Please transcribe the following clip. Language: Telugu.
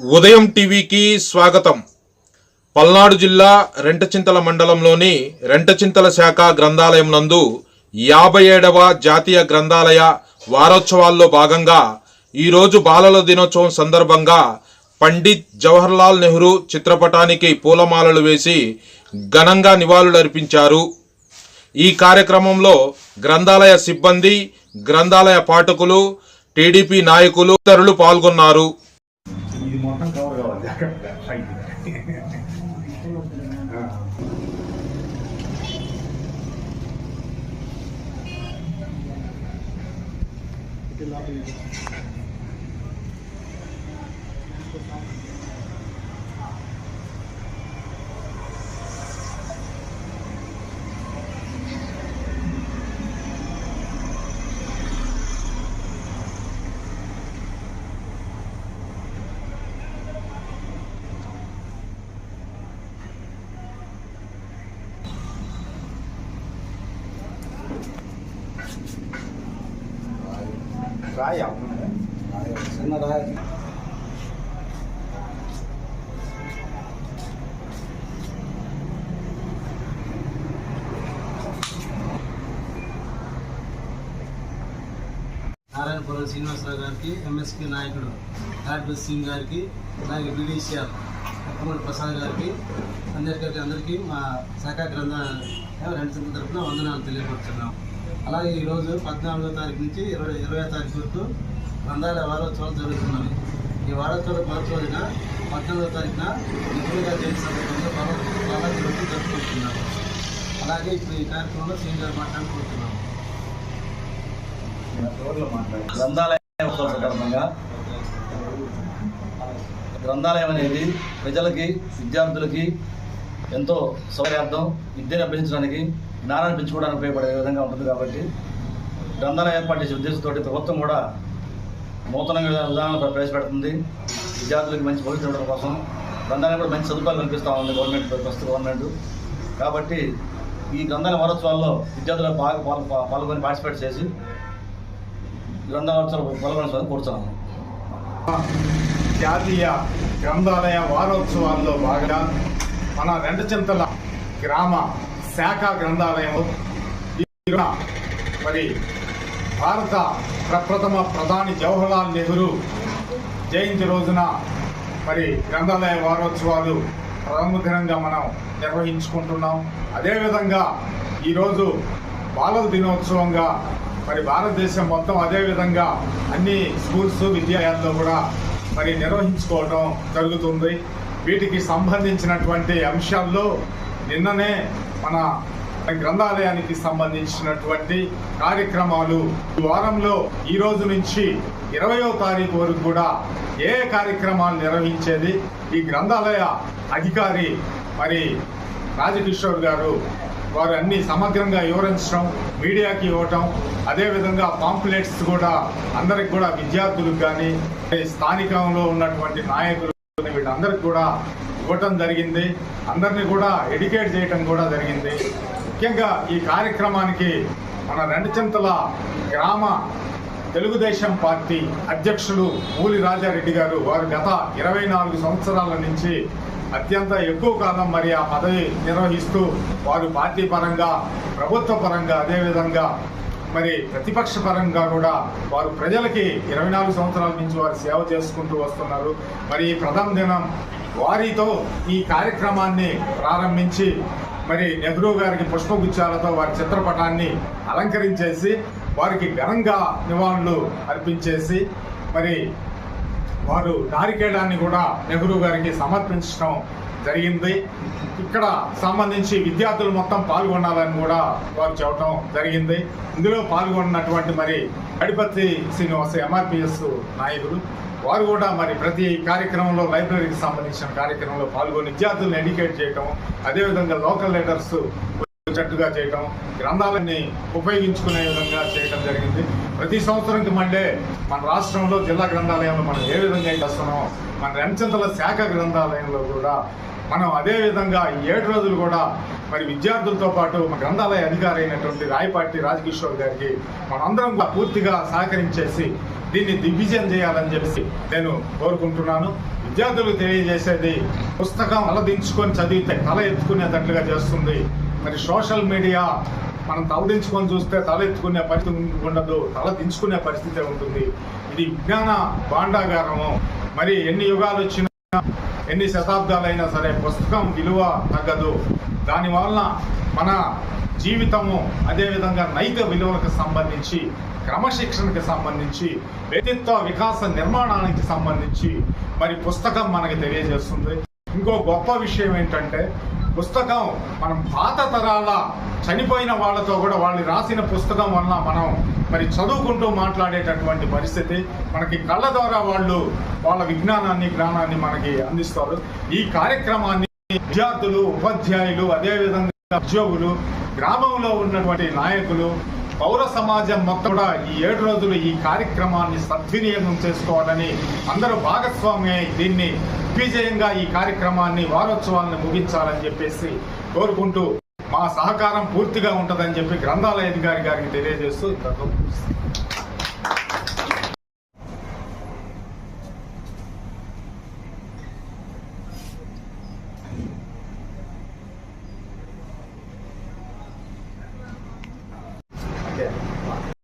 ఉదయం టీవీకి స్వాగతం. పల్నాడు జిల్లా రెంటచింతల మండలంలోని రెంటచింతల శాఖ గ్రంథాలయం నందు యాభై ఏడవ జాతీయ గ్రంథాలయ వారోత్సవాల్లో భాగంగా ఈరోజు బాలల దినోత్సవం సందర్భంగా పండిత్ జవహర్లాల్ నెహ్రూ చిత్రపటానికి పూలమాలలు వేసి ఘనంగా నివాళులర్పించారు. ఈ కార్యక్రమంలో గ్రంథాలయ సిబ్బంది గ్రంథాలయ పాఠకులు టీడీపీ నాయకులు ఇతరులు పాల్గొన్నారు. ఇది మొత్తం కవర్ కావాలి జాగ్రత్తగా పైకి ఆ. రాయి అవును. చిన్న రాయి నారాయణపురం శ్రీనివాసరావు గారికి ఎంఎస్పీ నాయకుడు డాక్టర్ సింగ్ గారికి అలాగే బీడీసీఆర్ ఉత్తమూడి ప్రసాద్ గారికి అందరికీ అందరికీ మా శాఖ గ్రంథ రెండు సంఖ్య తరఫున వందనాలు తెలియపరుచున్నాం అలాగే ఈరోజు పద్నాలుగో తారీఖు నుంచి ఇరవై ఇరవై తారీఖు వరకు గ్రంథాలయ వారోత్సవాలు జరుగుతున్నాయి. ఈ వారోత్సవాల మొదటి రోజున పద్నాలుగో తారీఖున నిపుణులుగా జయంతి సందర్భంగా బాగా బాగా జరుపుకుంటున్నారు. అలాగే ఇప్పుడు ఈ కార్యక్రమంలో సీఎం గారు మాట్లాడుకుంటున్నాం గ్రంథాలయం సందర్భంగా గ్రంథాలయం అనేది ప్రజలకి విద్యార్థులకి ఎంతో సౌకర్యార్థం విద్యను అభ్యసించడానికి జ్ఞానాన్ని పెంచుకోవడానికి ఉపయోగపడే విధంగా ఉంటుంది కాబట్టి గ్రంథాలయం ఏర్పాటు చేసే ఉద్దేశంతో ప్రభుత్వం కూడా నూతనంగా విధానాలు ప్రవేశపెడుతుంది. విద్యార్థులకు మంచి భవిష్యత్తు ఉండడం కోసం గ్రంథాలయం కూడా మంచి సదుపాయాలు కనిపిస్తూ ఉంది గవర్నమెంట్ ప్రస్తుత గవర్నమెంట్. కాబట్టి ఈ గ్రంథాలయ వారోత్సవాల్లో విద్యార్థులు బాగా పాల్గొ- పాల్గొని పార్టిసిపేట్ చేసి గ్రంథాలోత్సవాలు పాల్గొనాలని కోరుతున్నాము. జాతీయ గ్రంథాలయ వారోత్సవాల్లో భాగంగా మన రెండచింతల గ్రామ శాఖ గ్రంథాలయం మరి భారత ప్రప్రథమ ప్రధాని జవహర్లాల్ నెహ్రూ జయంతి రోజున మరి గ్రంథాలయ వారోత్సవాలు ప్రముఖంగా మనం నిర్వహించుకుంటున్నాం. అదేవిధంగా ఈరోజు బాలల దినోత్సవంగా మరి భారతదేశం మొత్తం అదేవిధంగా అన్ని స్కూల్స్ విద్యాలయాల్లో కూడా మరి నిర్వహించుకోవడం జరుగుతుంది. వీటికి సంబంధించినటువంటి అంశాల్లో నిన్ననే మన గ్రంథాలయానికి సంబంధించినటువంటి కార్యక్రమాలు. వారంలో ఈ రోజు నుంచి ఇరవయో తారీఖు వరకు కూడా ఏ కార్యక్రమాలు నిర్వహించేది? ఈ గ్రంథాలయ అధికారి మరి రాజకిషోర్ గారు వారు అన్ని సమగ్రంగా వివరించడం మీడియాకి ఇవ్వటం అదేవిధంగా పాంప్లెట్స్ కూడా అందరికి కూడా విద్యార్థులకు కానీ స్థానికంలో ఉన్నటువంటి నాయకులు వీళ్ళందరికీ కూడా ఇవ్వటం జరిగింది. అందరినీ కూడా ఎడ్యుకేట్ చేయటం కూడా జరిగింది. ముఖ్యంగా ఈ కార్యక్రమానికి మన రెండుచింతల గ్రామ తెలుగుదేశం పార్టీ అధ్యక్షులు మూలి రాజారెడ్డి గారు వారు గత ఇరవై నాలుగు సంవత్సరాల నుంచి అత్యంత ఎక్కువ కాలం మరి ఆ పదవి నిర్వహిస్తూ వారు పార్టీ పరంగా ప్రభుత్వ పరంగా అదేవిధంగా మరి ప్రతిపక్ష పరంగా కూడా వారు ప్రజలకి ఇరవై నాలుగు సంవత్సరాల నుంచి వారు సేవ చేసుకుంటూ వస్తున్నారు. మరి ఈ ప్రథమ దినం వారితో ఈ కార్యక్రమాన్ని ప్రారంభించి మరి నెహ్రూ గారికి పుష్పగుచ్చాలతో వారి చిత్రపటాన్ని అలంకరించేసి వారికి ఘనంగా నివాళులు అర్పించేసి మరి వారు నారికేళాన్ని కూడా నెహ్రూ గారికి సమర్పించడం జరిగింది. ఇక్కడ సంబంధించి విద్యార్థులు మొత్తం పాల్గొనాలని కూడా వారు చెప్పడం జరిగింది. ఇందులో పాల్గొన్నటువంటి మరి గడిపతి శ్రీనివాస ఎంఆర్పిఎస్ నాయకులు వారు కూడా మరి ప్రతి కార్యక్రమంలో లైబ్రరీకి సంబంధించిన కార్యక్రమంలో పాల్గొని విద్యార్థులను ఎడ్యుకేట్ చేయటం అదేవిధంగా లోకల్ లీడర్స్ వచ్చేటట్టుగా చేయటం గ్రంథాలన్నీ ఉపయోగించుకునే విధంగా చేయటం జరిగింది. ప్రతి సంవత్సరంకి మళ్ళీ మన రాష్ట్రంలో జిల్లా గ్రంథాలయంలో మనం ఏ విధంగా చేస్తున్నామో మన రంచంతల శాఖ గ్రంథాలయంలో కూడా మనం అదేవిధంగా ఈ ఏడు రోజులు కూడా మరి విద్యార్థులతో పాటు మన గ్రంథాలయ అధికారి అయినటువంటి రాయపాటి రాజకిషోర్ గారికి మనందరం పూర్తిగా సహకరించేసి దీన్ని దిగ్విజయం చేయాలని చెప్పి నేను కోరుకుంటున్నాను. విద్యార్థులకు తెలియజేసేది పుస్తకం అలదించుకొని చదివితే తల ఎత్తుకునేటట్లుగా చేస్తుంది. మరి సోషల్ మీడియా మనం తలదించుకొని చూస్తే తలెత్తుకునే పరిస్థితి ఉండదు తల దించుకునే పరిస్థితి ఉంటుంది. ఇది విజ్ఞాన భాండాగారము. మరి ఎన్ని యుగాలు వచ్చినా ఎన్ని శతాబ్దాలైనా సరే పుస్తకం విలువ తగ్గదు. దానివలన మన జీవితము అదేవిధంగా నైతిక విలువలకు సంబంధించి క్రమశిక్షణకి సంబంధించి వ్యక్తిత్వ వికాస నిర్మాణానికి సంబంధించి మరి పుస్తకం మనకి తెలియజేస్తుంది. ఇంకో గొప్ప విషయం ఏంటంటే పుస్తకం. మనం పాత తరాల చనిపోయిన వాళ్ళతో కూడా వాళ్ళు రాసిన పుస్తకం వలన మనం మరి చదువుకుంటూ మాట్లాడేటటువంటి పరిస్థితి. మనకి కళ్ళ ద్వారా వాళ్ళు వాళ్ళ విజ్ఞానాన్ని జ్ఞానాన్ని మనకి అందిస్తారు. ఈ కార్యక్రమాన్ని విద్యార్థులు ఉపాధ్యాయులు అదేవిధంగా ఉద్యోగులు గ్రామంలో ఉన్నటువంటి నాయకులు పౌర సమాజం మొత్తం కూడా ఈ ఏడు రోజులు ఈ కార్యక్రమాన్ని సద్వినియోగం చేసుకోవాలని అందరూ భాగస్వామి దీన్ని విజయంగా ఈ కార్యక్రమాన్ని వారోత్సవాలను ముగించాలని చెప్పేసి కోరుకుంటూ మా సహకారం పూర్తిగా ఉంటుందని చెప్పి గ్రంథాలయ అధికారి గారికి తెలియజేస్తూ